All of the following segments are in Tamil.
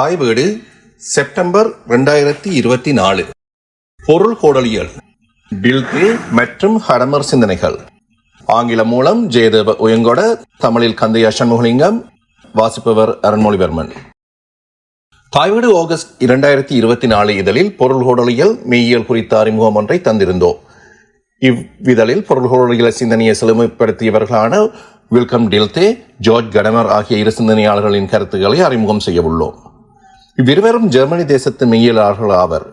தாய் வீடு செப்டம்பர் ரெண்டாயிரத்தி இருபத்தி நாலு. பொருள் கோடலியல் டில்கே மற்றும் ஹடமர் சிந்தனைகள். ஆங்கிலம் மூலம் ஜெயதேவ உயங்கொட தமிழில் கந்தையா சண்முகலிங்கம் வாசிப்பவர் அருண்மொழிவர்மன். தாய்வீடு ஆகஸ்ட் இரண்டாயிரத்தி இருபத்தி நாலு இதழில் பொருள் கோடலியல் மெய்யியல் குறித்த அறிமுகம் ஒன்றை தந்திருந்தோம். இவ்விதழில் பொருள்களுடைய சிந்தனையை செழுமைப்படுத்தியவர்களான வில்கம் டில்தே ஜார்ஜ் கடமர் ஆகிய இரு சிந்தனையாளர்களின் கருத்துக்களை அறிமுகம் செய்ய உள்ளோம். இவ்விருவரும் ஜெர்மனி தேசத்து மெய்யியலாளர்கள் ஆவர்.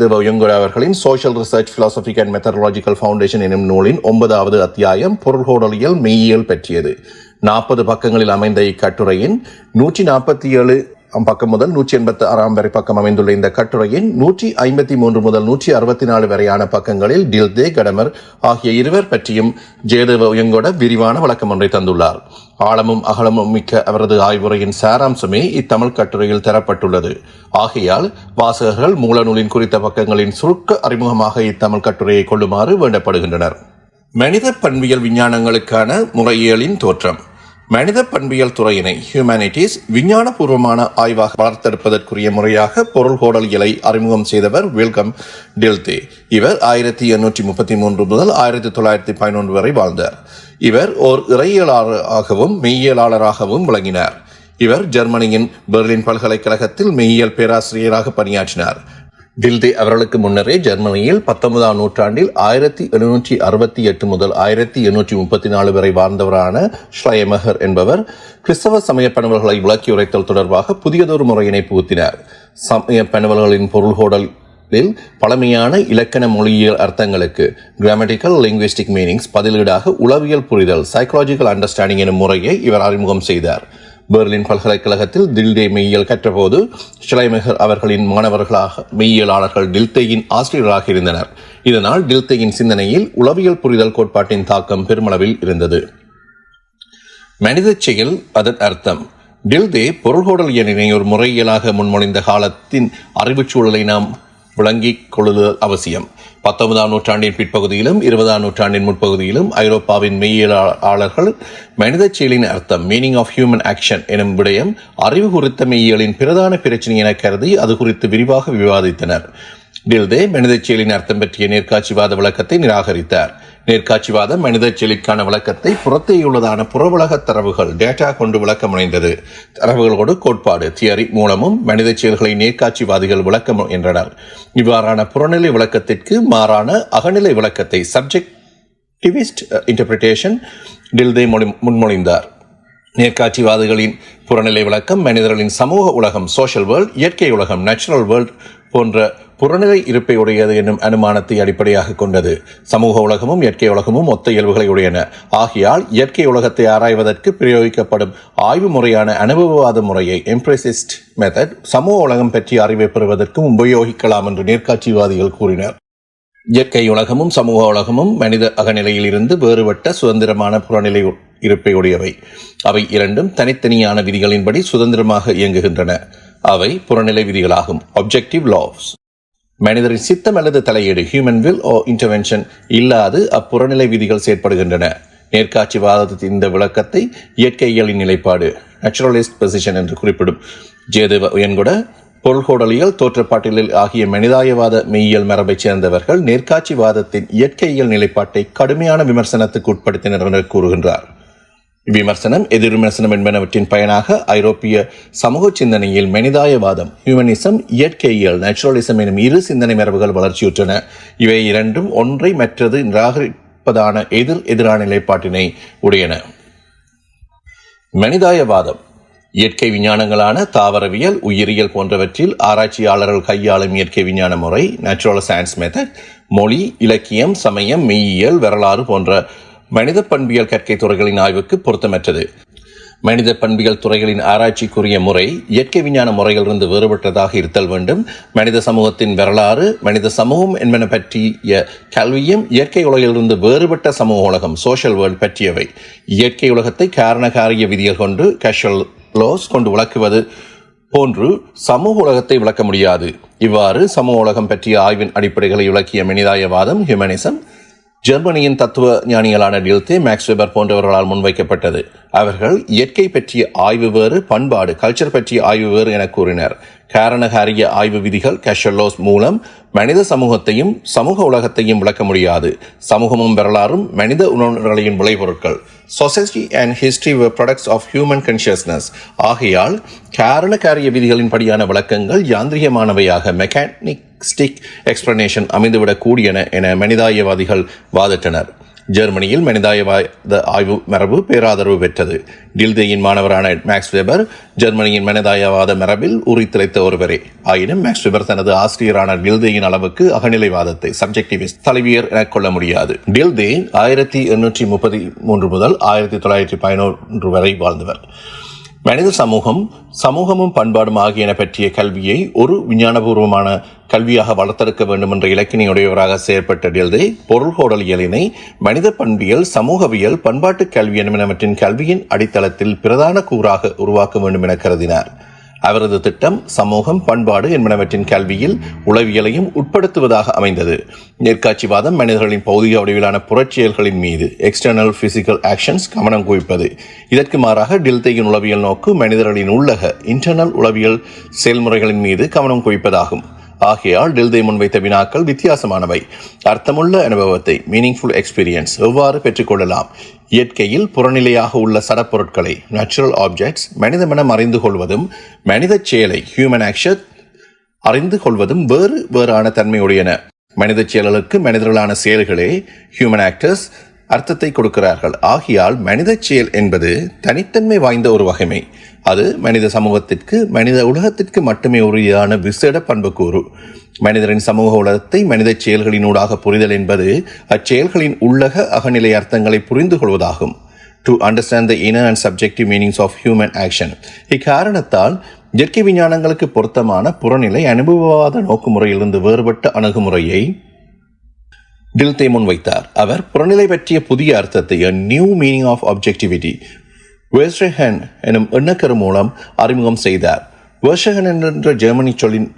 தேவயங்கர் அவர்களின் social research philosophic and methodological foundation எனும் நூலின் ஒன்பதாவது அத்தியாயம் பொருள்கோடலியல் மெய்யியல் பற்றியது. நாற்பது பக்கங்களில் அமைந்த இக்கட்டுரையின் நூற்றி நாற்பத்தி ஏழு பக்கம் முதல் நூற்றி எண்பத்தி ஆறாம் வரை பக்கம் அமைந்துள்ள இந்த கட்டுரையின் நூற்றி ஐம்பத்தி மூன்று முதல் நூற்றி அறுபத்தி நாலு வரையான பக்கங்களில் டில்தே கடமர் ஆகிய இருவர் பற்றியும் ஜெயதேவ உயங்கோட விரிவான விளக்கம் ஒன்றை தந்துள்ளார். ஆழமும் அகலமும் மிக்க அவரது ஆய்வுரையின் சாராம்சமே இத்தமிழ் கட்டுரையில் தரப்பட்டுள்ளது. ஆகையால் வாசகர்கள் மூலநூலின் குறித்த பக்கங்களின் சுருக்க அறிமுகமாக இத்தமிழ் கட்டுரையை கொள்ளுமாறு வேண்டப்படுகின்றனர். மனித பண்பியல் விஞ்ஞானங்களுக்கான முறையியலின் தோற்றம். மனித பண்பியல் துறையினை ஹியூமானிட்டிஸ் விஞ்ஞானபூர்வமான ஆய்வாக வளர்த்தெடுப்பதற்குரிய முறையாக பொருள் கோடலியலை அறிமுகம் செய்தவர் வில்கம் டில்தே. இவர் ஆயிரத்தி எண்ணூற்றி முப்பத்தி மூன்று முதல் ஆயிரத்தி தொள்ளாயிரத்தி பதினொன்று வரை வாழ்ந்தார். இவர் ஓர் இறையியலாளராகவும் மெய்யியலாளராகவும் விளங்கினார். இவர் ஜெர்மனியின் பெர்லின் பல்கலைக்கழகத்தில் மெய்யியல் பேராசிரியராக பணியாற்றினார். தில்தே அவர்களுக்கு முன்னரே ஜெர்மனியில் பத்தொன்பதாம் நூற்றாண்டில் ஆயிரத்தி எழுநூற்றி அறுபத்தி எட்டு முதல் ஆயிரத்தி எண்ணூற்றி முப்பத்தி நாலு வரை வாழ்ந்தவரான ஷ்ரையமஹர் என்பவர் கிறிஸ்தவ சமய பணவல்களை விளக்கி உரைத்தல் தொடர்பாக புதியதொரு முறையினை புகுத்தினார். சமய பணவல்களின் பொருள்கோடல் பழமையான இலக்கண மொழியியல் அர்த்தங்களுக்கு கிராமட்டிக்கல் லிங்குவிஸ்டிக் மீனிங்ஸ் பதிலீடாக உளவியல் புரிதல் சைக்கலாஜிக்கல் அண்டர்ஸ்டாண்டிங் எனும் முறையை இவர் அறிமுகம் செய்தார். பெர்லின் பல்கலைக்கழகத்தில் தில்டே மெய்யியல் கற்றபோது ஷிலைமெகர் அவர்களின் மாணவர்களாக மெய்யியலாளர்கள் டில்தேயின் ஆசிரியராக இருந்தனர். இதனால் டில்தேயின் சிந்தனையில் உளவியல் புரிதல் கோட்பாட்டின் தாக்கம் பெருமளவில் இருந்தது. மனித செயல் அதன் அர்த்தம். டில்தே பொருள்கோடல் எண்ணினை ஒரு முறையியலாக முன்மொழிந்த காலத்தின் அறிவுச் சூழலை நாம் விளங்கிக் கொள்ளுதல் அவசியம். பத்தொன்பதாம் நூற்றாண்டின் பிற்பகுதியிலும் இருபதாம் நூற்றாண்டின் முற்பகுதியிலும் ஐரோப்பாவின் மெய்யியலாளர்கள் மனித செயலின் அர்த்தம் மீனிங் ஆஃப் ஹியூமன் ஆக்ஷன் எனும் விடயம் அறிவு குறித்த மெய்யியலின் பிரதான பிரச்சனை என கருதி அது குறித்து விரிவாக விவாதித்தனர். டில்தே மனித செயலின் அர்த்தம் பற்றிய நேர்காட்சிவாத விளக்கத்தை நிராகரித்தார். நேர்காட்சிவாத மனித செலிக்கான விளக்கத்தை புறத்தேயுள்ளதான புறவுலக தரவுகள் டேட்டா கொண்டு விளக்க முனைந்தது தரவுகளோடு கோட்பாடு தியரி மூலமும் மனித செயல்களை நேர்காட்சிவாதிகள் விளக்கம் என்றனர். இவ்வாறான புறநிலை விளக்கத்திற்கு மாறான அகநிலை விளக்கத்தை சப்ஜெக்டிவிஸ்ட் இன்டர்பிரிட்டேஷன் டில்தே முன்மொழிந்தார். நேர்காட்சிவாதிகளின் புறநிலை விளக்கம் மனிதர்களின் சமூக உலகம் சோஷியல் வேர்ல்ட் இயற்கை உலகம் நேச்சுரல் வேர்ல்ட் போன்ற புறநிலை இருப்பை உடையது என்னும் அனுமானத்தை அடிப்படையாக கொண்டது. சமூக உலகமும் இயற்கை உலகமும் ஒத்த இயல்புகளை உடையன. ஆகையால் இயற்கை உலகத்தை ஆராய்வதற்கு பிரயோகிக்கப்படும் ஆய்வு முறையான அனுபவவாத முறையை எம்ப்ரெசிஸ்ட் மெத்தட் சமூக உலகம் பற்றி அறிவை பெறுவதற்கும் உபயோகிக்கலாம் என்று நேர்காட்சிவாதிகள் கூறினர். இயற்கை உலகமும் சமூக உலகமும் மனித அகநிலையில் இருந்து வேறுபட்ட சுதந்திரமான புறநிலை இருப்பை உடையவை. அவை இரண்டும் தனித்தனியான விதிகளின்படி சுதந்திரமாக இயங்குகின்றன. அவை புறநிலை விதிகளாகும். அப்ஜெக்டிவ் லாஸ் மனிதரின் சித்தம் அல்லது தலையீடு ஹியூமன் வில் ஓ இன்டர்வென்ஷன் இல்லாது அப்புறநிலை விதிகள் செயற்படுகின்றன. நேர்காட்சிவாதத்தின் இந்த விளக்கத்தை இயற்கையியலின் நிலைப்பாடு நேச்சுரலிஸ்ட் பொசிஷன் என்று குறிப்பிடும். ஜெயதேவ உயன்கூட பொருள்கோடலியல் தோற்றப்பாட்டியலில் ஆகிய மனிதாயவாத மெய்யியல் மரபைச் சேர்ந்தவர்கள் நேர்காட்சிவாதத்தின் இயற்கையியல் நிலைப்பாட்டை கடுமையான விமர்சனத்துக்கு உட்படுத்தினர் என கூறுகின்றார். விமர்சனம் எதிர் விமர்சனம் என்பனவற்றின் பயனாக ஐரோப்பிய சமூக சிந்தனையில் மனிதாயவாதம் ஹியூமனிசம் இயற்கையியல் நேச்சுரலிசம் எனும் இரு சிந்தனை மரபுகள் வளர்ச்சியுற்றன. இவை இரண்டும் ஒன்றை மற்றது நிராகரிப்பதான எதிர் எதிரான நிலைப்பாட்டினை உடையன. மனிதாயவாதம். இயற்கை விஞ்ஞானங்களான தாவரவியல் உயிரியல் போன்றவற்றில் ஆராய்ச்சியாளர்கள் கையாளும் இயற்கை விஞ்ஞான முறை நேச்சுரல் சயின்ஸ் மெத்தட் மொழி இலக்கியம் சமயம் மெய்யியல் வரலாறு போன்ற மனித பண்பியல் கற்கை துறைகளின் ஆய்வுக்கு பொருத்தமற்றது. மனித பண்பியல் துறைகளின் ஆராய்ச்சிக்குரிய முறை இயற்கை விஞ்ஞான முறையிலிருந்து வேறுபட்டதாக இருத்தல் வேண்டும். மனித சமூகத்தின் வரலாறு மனித சமூகம் என்பன பற்றிய கல்வியும் இயற்கை உலகிலிருந்து வேறுபட்ட சமூக உலகம் சோஷியல் வேர்ல்ட் பற்றியவை. இயற்கை உலகத்தை காரணகாரிய விதிகள் கொண்டு கேஷுவல் லோஸ் கொண்டு விளக்குவது போன்று சமூக உலகத்தை விளக்க முடியாது. இவ்வாறு சமூக உலகம் பற்றிய ஆய்வின் அடிப்படைகளை விளக்கிய மனிதாயவாதம் ஹியூமனிசம் ஜெர்மனியின் தத்துவ ஞானிகளான டில்தே மேக்ஸ் வெபர் போன்றவர்களால் முன்வைக்கப்பட்டது. அவர்கள் இயற்கை பற்றிய ஆய்வு வேறு பண்பாடு கல்ச்சர் பற்றிய ஆய்வு வேறு என கூறினர். காரணகாரிய ஆய்வு விதிகள் கேஷல்லோஸ் மூலம் மனித சமூகத்தையும் சமூக உலகத்தையும் விளக்க முடியாது. சமூகமும் வரலாறும் மனித உணர்வுகளின் விளைபொருட்கள். Society and history products of human consciousness ஆகையால் காரணகாரிய விதிகளின் படியான விளக்கங்கள் யாந்திரிகமானவையாக மெக்கானிக்ஸ்டிக் எக்ஸ்பிளனேஷன் அமைந்துவிடக்கூடியன என மனிதாயவாதிகள் வாதிட்டனர். ஜெர்மனியில் மனிதாயவாத ஆய்வு மரபு பேராதரவு பெற்றது. டில்தேயின் மாணவரான மேக்ஸ் வெபர் ஜெர்மனியின் மனிதாயவாத மரபில் உரித்திளைத்த ஒருவரே. ஆயினும் மேக்ஸ் வெபர் தனது ஆசிரியரான டில்தேயின் அளவுக்கு அகநிலைவாதத்தை சப்ஜெக்டிவிஸ்ட் தலைவியர் எனக் கொள்ள முடியாது. டில்தே ஆயிரத்தி எண்ணூற்றி முப்பத்தி மூன்று முதல் ஆயிரத்தி தொள்ளாயிரத்தி பதினொன்று வரை வாழ்ந்தவர். மனித சமூகம் சமூகமும் பண்பாடும் ஆகியன பற்றிய கல்வியை ஒரு விஞ்ஞானபூர்வமான கல்வியாக வளர்த்தெடுக்க வேண்டும் என்ற இலக்கினையுடையவராக செயற்பட்ட பொருள்கோடலியலினை மனித பண்பியல் சமூகவியல் பண்பாட்டு கல்வி என்பனவற்றின் கல்வியின் அடித்தளத்தில் பிரதான கூறாக உருவாக்க வேண்டும் என கருதினார். அவரது திட்டம் சமூகம் பண்பாடு என்பனவற்றின் கல்வியில் உளவியலையும் உட்படுத்துவதாக அமைந்தது. நேர்காட்சிவாதம் மனிதர்களின் பௌதிக வடிவிலான புரட்சியல்களின் மீது எக்ஸ்டர்னல் பிசிக்கல் ஆக்ஷன்ஸ் கவனம் குவிப்பது. இதற்கு மாறாக டில்தையின் உளவியல் நோக்கு மனிதர்களின் உள்ளக இன்டர்னல் உளவியல் செயல்முறைகளின் மீது கவனம் குவிப்பதாகும். ஆகையால் டில்தை முன்வைத்த வினாக்கள் வித்தியாசமானவை. அர்த்தமுள்ள அனுபவத்தை மீனிங்ஃபுல் எக்ஸ்பீரியன்ஸ் எவ்வாறு பெற்றுக்கொள்ளலாம்? இயற்கையில் புறநிலையாக உள்ள சடப்பொருட்களை நேச்சுரல் ஆப்ஜெக்ட்ஸ் மனித அறிந்து கொள்வதும் மனித செயலை ஹியூமன் ஆக்ஷன் அறிந்து கொள்வதும் வேறு வேறான தன்மையுடையன. மனித செயல்களுக்கு மனிதர்களான செயல்களே ஹியூமன் ஆக்டர்ஸ் அர்த்தத்தை கொடுக்கிறார்கள். ஆகியால் மனித செயல் என்பது தனித்தன்மை வாய்ந்த ஒரு வகைமை. அது மனித சமூகத்திற்கு மனித உலகத்திற்கு மட்டுமே உரியான விசேட பண்புக்கூறு. மனிதரின் சமூக உலகத்தை மனித செயல்களினூடாக புரிதல் என்பது அச்செயல்களின் உள்ளக அகநிலை அர்த்தங்களை புரிந்து கொள்வதாகும். To understand the inner and subjective meanings of human action இக்காரணத்தால் இயற்கை விஞ்ஞானங்களுக்கு பொருத்தமான புறநிலை அனுபவவாத நோக்குமுறையிலிருந்து வேறுபட்ட அணுகுமுறையை டில்தே முன்வைத்தார் அவர் புறநிலை பற்றிய புதிய அர்த்தத்தை நியூ மீனிங் ஆஃப் ஆப்ஜெக்டிவிட்டி வேர்ஷஹன் எனும் எண்ணக்கரு மூலம் அறிமுகம் செய்தார். வேர்ஷஹன் என்ற ஜெர்மனி சொல்லின்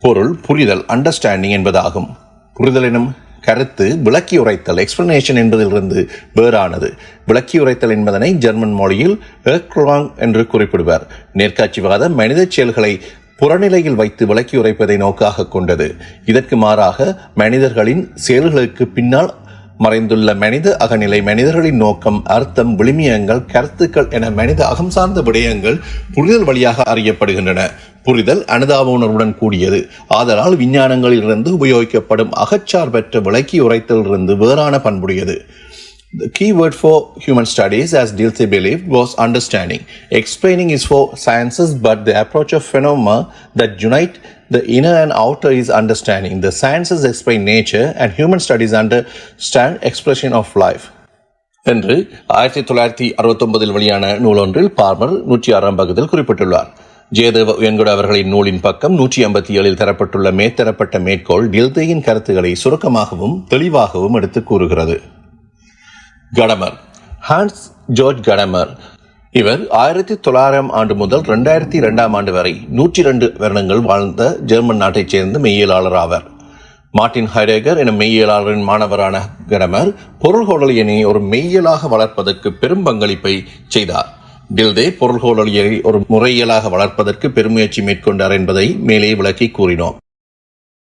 பொருள் புரிதல் அண்டர்ஸ்டாண்டிங் என்பதாகும். புரிதல் எனும் கருத்து விளக்கி உரைத்தல் எக்ஸ்பிளனேஷன் என்பதிலிருந்து வேறானது. விளக்கி உரைத்தல் என்பதனை ஜெர்மன் மொழியில் ஏக்லாங் என்று குறிப்பிடுவார். நேர்காட்சிவாத மனித செயல்களை புறநிலையில் வைத்து விளக்கி உரைப்பதை நோக்காக கொண்டது. இதற்கு மாறாக மனிதர்களின் செயல்களுக்கு பின்னால் மறைந்துள்ள மனித அகநிலை மனிதர்களின் நோக்கம் அர்த்தம் விளிமியங்கள் கருத்துக்கள் என மனித அகம் சார்ந்த விடயங்கள் புரிதல் வழியாக அறியப்படுகின்றன. புரிதல் அனுதாப உணர்வுடன் கூடியது. ஆதலால் விஞ்ஞானங்களிலிருந்து உபயோகிக்கப்படும் அகச்சார்பற்ற விளக்கி உரைத்தலிருந்து வேறான பண்புடையது. The key word for human studies, as Dilthey believed, was understanding. Explaining is for sciences, but the approach of phenomena that unite the inner and outer is understanding. The sciences explain nature, and human studies understand expression of life. என்று ஆயிரத்தி தொள்ளாயிரத்தி அறுபத்தொன்பதில் வெளியான நூலொன்றில் பார்மர் நூற்றி ஆறாம் பக்கத்தில் குறிப்பிட்டுள்ளார் ஜெயதேவ உயன்குட அவர்களின் நூலின் பக்கம் நூற்றி ஐம்பத்தி ஏழில் தரப்பட்டுள்ள மேத்தரப்பட்ட மேற்கோள் டில்தேயின் கருத்துக்களை சுருக்கமாகவும் தெளிவாகவும் எடுத்து கூறுகிறது கடமர் ஹான்ஸ் ஜார்ஜ் கடமர் இவர் ஆயிரத்தி தொள்ளாயிரம் ஆண்டு முதல் ரெண்டாயிரத்தி இரண்டாம் ஆண்டு வரை நூற்றி ரெண்டு வருடங்கள் வாழ்ந்த ஜெர்மன் நாட்டைச் சேர்ந்த மெய்யியலாளர் ஆவார். மார்ட்டின் ஹைரேகர் என மெய்யியலாளரின் மாணவரான கடமர் பொருள்கோடலியனை ஒரு மெய்யியலாக வளர்ப்பதற்கு பெரும் பங்களிப்பை செய்தார். டில்தே பொருள்கோடலியலை ஒரு முறையியலாக வளர்ப்பதற்கு பெருமுயற்சி மேற்கொண்டார் என்பதை மேலே விளக்கி கூறினோம்.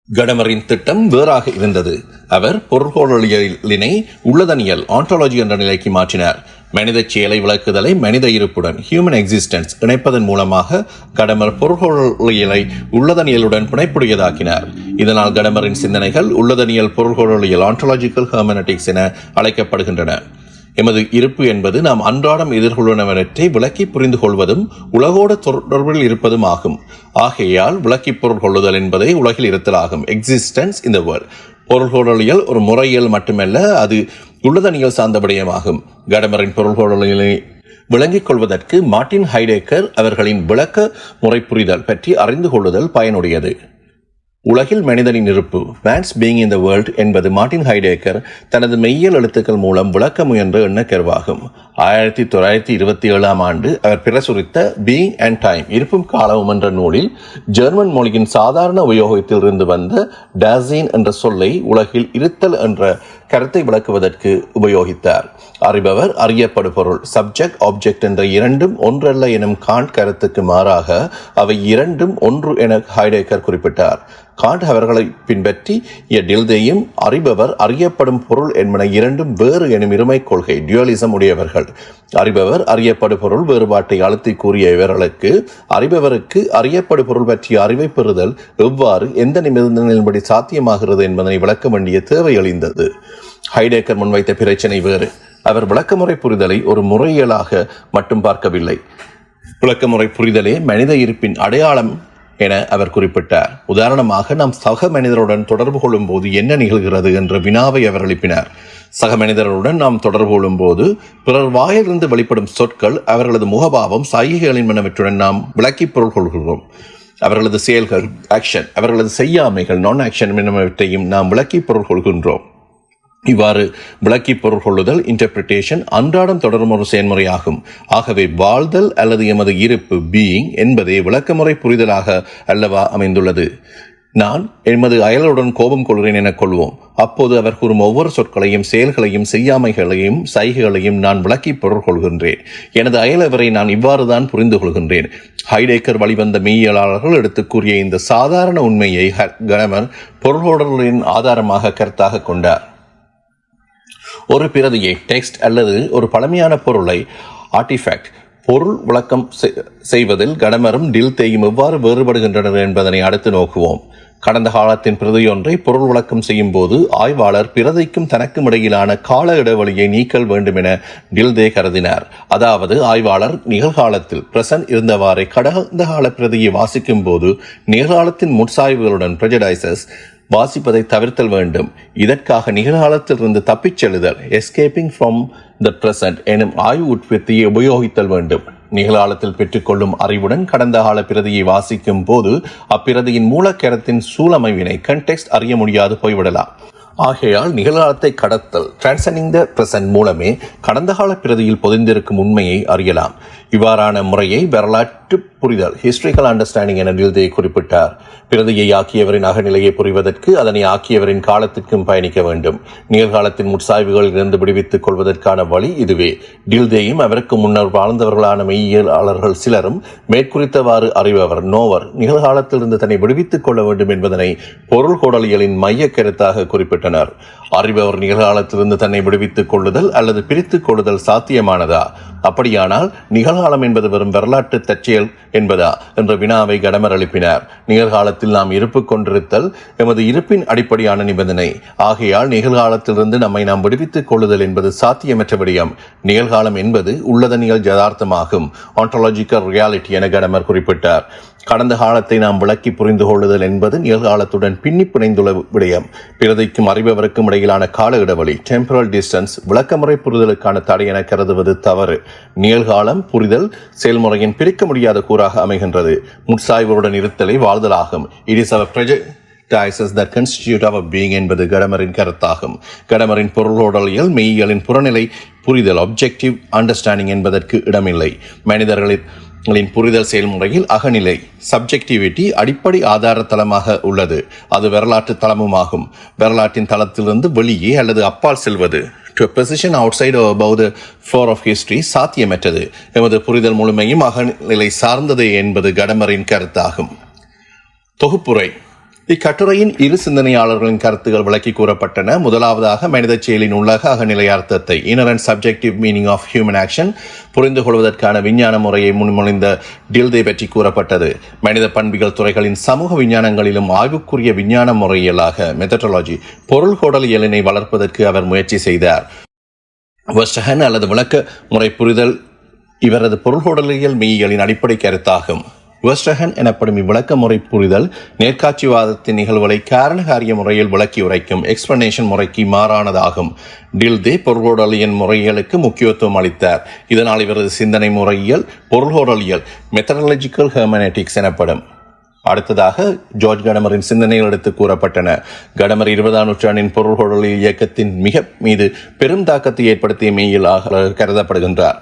கடமரின் திட்டம் வேறாக இருந்தது. அவர் பொருள்கோளலியலினை உள்ளதனியல் ஆண்டாலஜி என்ற நிலைக்கு மாற்றினார். மனித செயலை விளக்குதலை மனித இருப்புடன் ஹியூமன் எக்ஸிஸ்டன்ஸ் இணைப்பதன் மூலமாக கடமர் பொருள்கோளலியலை உள்ளதனியலுடன் புனைப்புடையதாக்கினார் இதனால் கடமரின் சிந்தனைகள் உள்ளதனியல் பொருள்கோளலியல் ஆண்டாலஜிக்கல் ஹெர்மனட்டிக்ஸ் என அழைக்கப்படுகின்றன. எமது இருப்பு என்பது நாம் அன்றாடம் எதிர்கொள்வனவற்றை விளக்கி புரிந்து கொள்வதும் உலகோடு தொடர்பில் இருப்பதும் ஆகும் ஆகையால் விளக்கி பொருள் கொள்ளுதல் என்பதே உலகில் இருத்தலாகும். எக்ஸிஸ்டன்ஸ் இந்த வேர்ல்ட் பொருள்கோடலியல் ஒரு முறையியல் மட்டுமல்ல அது உள்ளதனியல் சார்ந்த விடயமாகும் கடமரின் பொருள்கோடலியலை விளங்கிக் கொள்வதற்கு மார்ட்டின் ஹைடேக்கர் அவர்களின் விளக்க முறை புரிதல் பற்றி அறிந்து கொள்ளுதல் பயனுடையது. உலகில் மனிதனின் இருப்பு man's being in the world என்பது மார்டின் ஹைடேக்கர் தனது மெய்யியல் எழுத்துக்கள் மூலம் விளக்க முயன்ற எண்ணக்கருவாகும். ஆயிரத்தி தொள்ளாயிரத்தி இருபத்தி ஏழாம் ஆண்டு அவர் பிரசுரித்த பீயிங் அண்ட் டைம் இருப்பும் காலமும் என்ற நூலில் ஜெர்மன் மொழியின் சாதாரண உபயோகத்தில் இருந்து வந்த டாசின் என்ற சொல்லை உலகில் இருத்தல் என்ற கருத்தை விளக்குவதற்கு உபயோகித்தார். அறிபவர் அறியப்படுபொருள் சப்ஜெக்ட் ஆப்ஜெக்ட் என்ற இரண்டும் ஒன்றல்ல எனும் காண்ட் கருத்துக்கு மாறாக அவை இரண்டும் ஒன்று என ஹைடேக்கர் குறிப்பிட்டார். காண்ட் அவர்களை பின்பற்றி டில்தேயும் அறிபவர் அறியப்படும் பொருள் என்பன இரண்டும் வேறு எனும் இருமை கொள்கை டியூலிசம் உடையவர்கள். அறிபவர் அறியப்படு பொருள் வேறுபாட்டை அழுத்தி கூறிய இவர்களுக்கு அறிபவருக்கு அறியப்படு பொருள் பற்றிய அறிவை பெறுதல் எவ்வாறு எந்த நிபந்தனையின்படி சாத்தியமாகிறது என்பதனை விளக்க வேண்டிய தேவை எழுந்தது. ஹைடேக்கர் முன்வைத்த பிரச்சனை வேறு. அவர் விளக்கமுறை புரிதலை ஒரு முறையியலாக மட்டும் பார்க்கவில்லை. விளக்கமுறை புரிதலே மனித இருப்பின் அடையாளம் என அவர் குறிப்பிட்டார். உதாரணமாக நாம் சக மனிதருடன் தொடர்பு கொள்ளும் போது என்ன நிகழ்கிறது என்ற வினாவை அவர் எழுப்பினார். சக மனிதர்களுடன் நாம் தொடர்பு கொள்ளும் போது பிறர் வாயிலிருந்து வெளிப்படும் சொற்கள் அவர்களது முகபாவம் சைகைகளின் மனவற்றுடன் நாம் விளக்கி பொருள் கொள்கிறோம். அவர்களது செயல்கள் ஆக்ஷன் அவர்களது செய்யாமைகள் நான் ஆக்ஷன் என்பவற்றையும் நாம் விளக்கி பொருள் கொள்கின்றோம். இவ்வாறு விளக்கி பொருள் கொள்ளுதல் இன்டர்பிரிட்டேஷன் அன்றாடம் தொடரும் ஒரு செயல்முறையாகும் ஆகவே வாழ்தல் அல்லது எமது இருப்பு பீயிங் என்பதே விளக்கமுறை புரிதலாக அல்லவா அமைந்துள்ளது. நான் எமது அயலுடன் கோபம் கொள்கிறேன் என கொள்வோம். அப்போது அவர் கூறும் ஒவ்வொரு சொற்களையும் செயல்களையும் செய்யாமைகளையும் சைகைகளையும் நான் விளக்கி பொருள் கொள்கின்றேன். எனது அயலவரை நான் இவ்வாறு தான் புரிந்து கொள்கின்றேன். ஹைடேக்கர் வழிவந்த மெய்யியலாளர்கள் எடுத்துக் கூறிய இந்த சாதாரண உண்மையை கணவர் பொருள்கொடர்களின் ஆதாரமாக கருத்தாக கொண்டார். ஒரு பிரதியை டெக்ஸ்ட் அல்லது ஒரு பழமையான பொருளை ஆர்டிஃபேக்ட் பொருள் விளக்கம் செய்வதில் கடமரும் டில் தேயும் எவ்வாறு வேறுபடுகின்றனர் என்பதனை அடுத்து நோக்குவோம். கடந்த காலத்தின் பிரதியொன்றை பொருள் விளக்கம் செய்யும் போது ஆய்வாளர் பிரதிக்கும் தனக்கும் இடையிலான கால இடைவெளியை நீக்கல் வேண்டும் என டில்தே கருதினார். அதாவது ஆய்வாளர் நிகழ்காலத்தில் பிரசன் இருந்தவாறே கடந்த கால பிரதியை வாசிக்கும் போது நிகழ்காலத்தின் முற்சாய்வுகளுடன் பிரஜடைசஸ் வாசிப்பதை தவிர்த்தல் வேண்டும். இதற்காக நிகழ்காலத்தில் இருந்து தப்பிச் செல்லுதல் எஸ்கேப்பிங் ஃப்ரம் த பிரசன்ட் எனும் ஆய்வு உற்பத்தியை உபயோகித்தல் வேண்டும். நிகழ்காலத்தில் பெற்றுக்கொள்ளும் அறிவுடன் கடந்த கால பிரதியை வாசிக்கும் போது அப்பிரதியின் மூலக்கரத்தின் சூழமைவினை கண்டெக்ஸ்ட் அறிய முடியாது போய்விடலாம். ஆகையால் நிகழ்காலத்தை கடத்தல் டிரான்சனிங் த பிரசன்ட் மூலமே கடந்த கால பிரதியில் பொதிந்திருக்கும் உண்மையை அறியலாம். இவ்வாறான முறையை வரலாற்று புரிதல் ஹிஸ்டரிக்கல் அண்டர்ஸ்டாண்டிங் என நிலையை குறிப்பிட்டார். பிரதியை ஆக்கியவரின் அகநிலையை புரிவதற்கு அதனை ஆக்கியவரின் காலத்திற்கும் பயணிக்க வேண்டும். நிகழ்காலத்தின் முற்சாய்வுகளில் இருந்து விடுவித்துக் கொள்வதற்கான வழி இதுவே. டில்தேயும் அவருக்கு முன்னர் வாழ்ந்தவர்களான மெய்யியலாளர்கள் சிலரும் மேற்குறித்தவாறு அறிபவர் நோவர் நிகழ்காலத்திலிருந்து தன்னை விடுவித்துக் கொள்ள வேண்டும் என்பதனை பொருள் கோடலியலின் மைய கருத்தாக குறிப்பிட்டனர். அறிபவர் நிகழ்காலத்திலிருந்து தன்னை விடுவித்துக் கொள்ளுதல் அல்லது பிரித்துக் கொள்ளுதல் சாத்தியமானதா? அப்படியானால் நிகழ்காலம் என்பது வெறும் வரலாற்று தற்செயல் என்பதா? என்ற வினாவை கடமர் எழுப்பினார் நிகழ்காலத்தில் நாம் இருப்பு கொண்டிருத்தல் எமது இருப்பின் அடிப்படையான நிபந்தனை. ஆகையால் நிகழ்காலத்திலிருந்து நம்மை நாம் விடுவித்துக் கொள்ளுதல் என்பது சாத்தியமற்ற விடயம். நிகழ்காலம் என்பது உள்ளதனியல் ஜதார்த்தமாகும் ஆன்டாலஜிக்கல் ரியாலிட்டி என கடமர் குறிப்பிட்டார். கடந்த காலத்தை நாம் விளக்கி புரிந்து கொள்ளுதல் என்பது நிகழ்காலத்துடன் பின்னி பிணைந்துள்ள விடயம். பிறதைக்கும் அறிபவருக்கும் இடையிலான கால இடைவெளி டெம்பரல் டிஸ்டன்ஸ் விளக்கமுறை புரிதலுக்கான தடை என கருதுவது தவறு. நிகழ்காலம் புரிதல் செயல்முறையின் பிரிக்க முடியாத கூறாக அமைகின்றது. முட்சாய்வருடன் இருத்தலை வாழ்தலாகும். இட் இஸ் அவர் டைசஸ் த கன்ஸ்டியூட் ஆஃப் பீயிங் என்பது கடமரின் கருத்தாகும். கடமரின் பொருளோடலியல் மெய்யியலின் புறநிலை புரிதல் அப்ஜெக்டிவ் அண்டர்ஸ்டாண்டிங் என்பதற்கு இடமில்லை. மனிதர்களின் ங்களின் புரிதல் செயல்முறையில் அகநிலை சப்ஜெக்டிவிட்டி அடிப்படை ஆதார தளமாக உள்ளது. அது வரலாற்று தளமுமாகும். வரலாற்றின் தளத்திலிருந்து வெளியே அல்லது அப்பால் செல்வது to position outside above the floor of history சாத்தியமற்றது. எமது புரிதல் முழுமையும் அகநிலை சார்ந்தது என்பது கடமரின் கருத்தாகும். தொகுப்புரை. இக்கட்டுரையின் இரு சிந்தனையாளர்களின் கருத்துகள் விளக்கி கூறப்பட்டன. முதலாவதாக மனித செயலின் உள்ளக அகநிலை அர்த்தத்தை inner subjective meaning of human action புரிந்து கொள்வதற்கான விஞ்ஞான முறையை முன்மொழிந்த டில்தே பற்றி கூறப்பட்டது. மனித பண்பிகள் துறைகளின் சமூக விஞ்ஞானங்களிலும் ஆய்வுக்குரிய விஞ்ஞான முறையியலாக மெத்தடாலஜி பொருள் கோடலியலினை வளர்ப்பதற்கு அவர் முயற்சி செய்தார். வெஸ்டஹன் அல்லது விளக்க முறை புரிதல் இவரது பொருள்கோடலியல் மெய்யியலின் அடிப்படை கருத்தாகும். வெஸ்டஹன் எனப்படும் இவ்விளக்க முறை புரிதல் நேர்காட்சிவாதத்தின் நிகழ்வுகளை காரணகாரிய முறையில் விளக்கி உரைக்கும் எக்ஸ்பிளனேஷன் முறைக்கு மாறானதாகும். டில்தே பொருள்கோடலியல் முறைகளுக்கு முக்கியத்துவம் அளித்தார். இதனால் இவரது சிந்தனை முறையியல் பொருளோடலியல் மெத்தடாலஜிக்கல் ஹெர்மனெட்டிக்ஸ் எனப்படும். அடுத்ததாக ஜார்ஜ் கடமரின் சிந்தனைகள் எடுத்து கூறப்பட்டன. கடமர் இருபதாம் நூற்றாண்டின் பொருள்கொடல் இயக்கத்தின் மிக மீது பெரும் தாக்கத்தை ஏற்படுத்திய மெய்யிலாக கருதப்படுகின்றார்.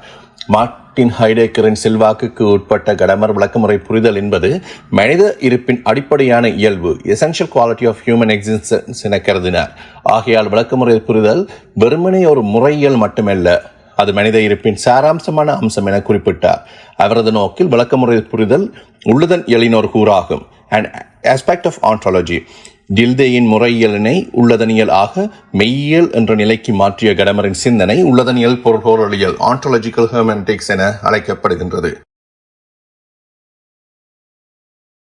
மார்ட்டின் ஹைடேக்கரின் செல்வாக்குக்கு உட்பட்ட கடமர் விளக்கமுறை புரிதல் என்பது மனித இருப்பின் அடிப்படையான இயல்பு essential quality of human existence என கருதினார். ஆகையால் விளக்கமுறை புரிதல் வெறுமனே ஒரு முறையியல் மட்டுமல்ல அது மனித இருப்பின் சாராம்சமான அம்சம் என குறிப்பிட்டார். அவரது நோக்கில் விளக்கமுறை புரிதல் உள்ளதன் எளினோர் கூறாகும். And aspect of ontology. டில்தேயின் முறையியலினை உள்ளதனியல் ஆக மெய்யியல் என்ற நிலைக்கு மாற்றிய கடமரின் சிந்தனை உள்ளதனியல் பொருள்கோளவியல் ontological hermeneutics என அழைக்கப்படுகின்றது.